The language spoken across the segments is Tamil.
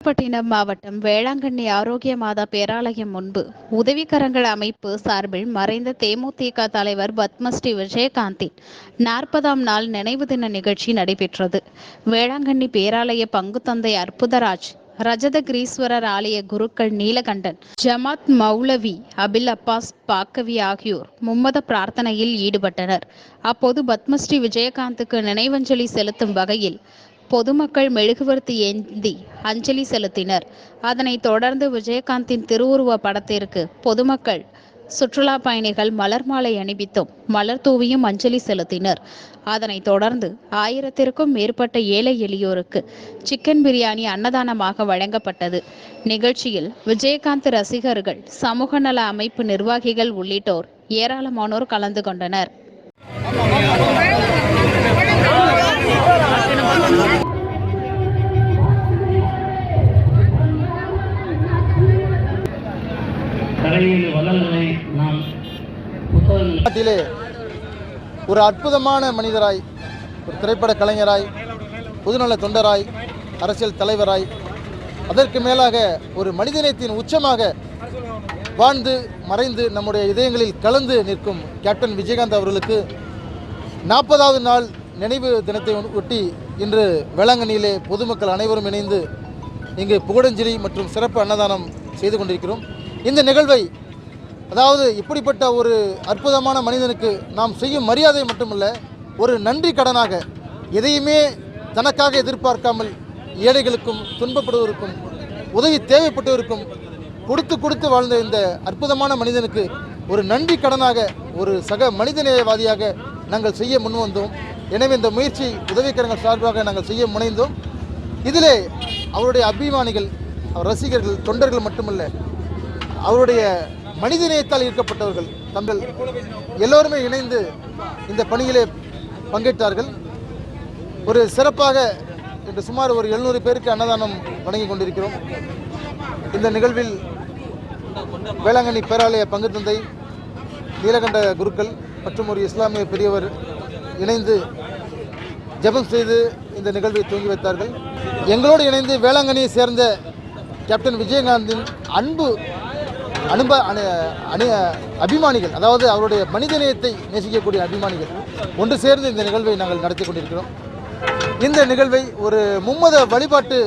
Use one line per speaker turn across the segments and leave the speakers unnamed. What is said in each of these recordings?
நாகப்பட்டினம் மாவட்டம் வேளாங்கண்ணி ஆரோக்கிய மாதா பேராலயம் முன்பு உதவிக்கரங்கள் அமைப்பு சார்பில் மறைந்த தேமுதிக தலைவர் பத்மஸ்ரீ விஜயகாந்தின் நாற்பதாம் நாள் நினைவு தின நிகழ்ச்சி நடைபெற்றது. வேளாங்கண்ணி பேராலய பங்குத்தந்தை அற்புதராஜ் ரஜத கிரீஸ்வரர் ஆலய குருக்கள் நீலகண்டன் ஜமாத் மௌலவி அபில் அப்பாஸ் பாக்கவி ஆகியோர் மும்மத பிரார்த்தனையில் ஈடுபட்டனர். அப்போது பத்மஸ்ரீ விஜயகாந்துக்கு நினைவஞ்சலி செலுத்தும் வகையில் பொதுமக்கள் மெழுகுவர்த்தி ஏந்தி அஞ்சலி செலுத்தினர். அதனைத் தொடர்ந்து விஜயகாந்தின் திருவுருவ படத்திற்கு பொதுமக்கள் சுற்றுலா பயணிகள் மலர் மாலை அணிவித்தும் மலர் தூவியும் அஞ்சலி செலுத்தினர். அதனைத் தொடர்ந்து ஆயிரத்திற்கும் மேற்பட்ட ஏழை எளியோருக்கு சிக்கன் பிரியாணி அன்னதானமாக வழங்கப்பட்டது. நிகழ்ச்சியில் விஜயகாந்த் ரசிகர்கள் சமூக நல அமைப்பு நிர்வாகிகள் உள்ளிட்டோர் ஏராளமானோர் கலந்து கொண்டனர்.
கரையில் வளர்களை நாம்
நாட்டிலே ஒரு அற்புதமான மனிதராய் ஒரு திரைப்பட கலைஞராய் பொதுநல தொண்டராய் அரசியல் தலைவராய் அதற்கு மேலாக ஒரு மனிதநேயத்தின் உச்சமாக வாழ்ந்து மறைந்து நம்முடைய இதயங்களில் கலந்து நிற்கும் கேப்டன் விஜயகாந்த் அவர்களுக்கு நாற்பதாவது நாள் நினைவு தினத்தை ஒட்டி இன்று வேளாங்கண்ணியிலே பொதுமக்கள் அனைவரும் இணைந்து இங்கு புகழஞ்சலி மற்றும் சிறப்பு அன்னதானம் செய்து கொண்டிருக்கிறோம். இந்த நிகழ்வை அதாவது இப்படிப்பட்ட ஒரு அற்புதமான மனிதனுக்கு நாம் செய்யும் மரியாதை மட்டுமல்ல ஒரு நன்றி கடனாக எதையுமே தனக்காக எதிர்பார்க்காமல் ஏழைகளுக்கும் துன்பப்படுவதற்கும் உதவி தேவைப்பட்டவருக்கும் கொடுத்து கொடுத்து வாழ்ந்த இந்த அற்புதமான மனிதனுக்கு ஒரு நன்றி கடனாக ஒரு சக மனிதநேயவாதியாக நாங்கள் செய்ய முன்வந்தோம் எனவே இந்த முயற்சி உதவிக்கரங்கள் சார்பாக நாங்கள் செய்ய முனைந்தோம். இதிலே அவருடைய அபிமானிகள் அவர் ரசிகர்கள் தொண்டர்கள் மட்டுமல்ல அவருடைய மனிதநேயத்தால் ஈர்க்கப்பட்டவர்கள் தங்கள் எல்லோருமே இணைந்து இந்த பணியிலே பங்கேற்றார்கள். ஒரு சிறப்பாக இன்று சுமார் ஒரு எழுநூறு பேருக்கு அன்னதானம் வழங்கி கொண்டிருக்கிறோம். இந்த நிகழ்வில் வேளாங்கண்ணி பேராலய பங்கு தந்தை நீலகண்ட குருக்கள் மற்றும் ஒரு இஸ்லாமிய பெரியவர் இணைந்து ஜெபம் செய்து இந்த நிகழ்வை துவங்கி வைத்தார்கள். எங்களோடு இணைந்து வேளாங்கண்ணியை சேர்ந்த கேப்டன் விஜயகாந்தின் அன்பு அனுப அணு அணு அபிமானிகள் அதாவது அவருடைய மனிதநேயத்தை நேசிக்கக்கூடிய அபிமானிகள் ஒன்று சேர்ந்து இந்த நிகழ்வை நாங்கள் நடத்தி கொண்டிருக்கிறோம். இந்த நிகழ்வை ஒரு மும்மத வழிபாட்டு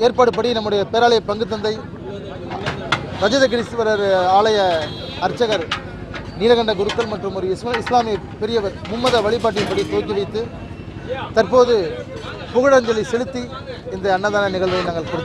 ஏற்பாடுபடி நம்முடைய பேராலய பங்கு தந்தை ரஜதகிரீஸ்வரர் ஆலய அர்ச்சகர் நீலகண்ட குருக்கள் மற்றும் ஒரு இஸ்லா இஸ்லாமிய பெரியவர் மும்மத வழிபாட்டின்படி துவக்கி வைத்து தற்போது புகழஞ்சலி செலுத்தி இந்த அன்னதான நிகழ்வை நாங்கள் கொடுத்தோம்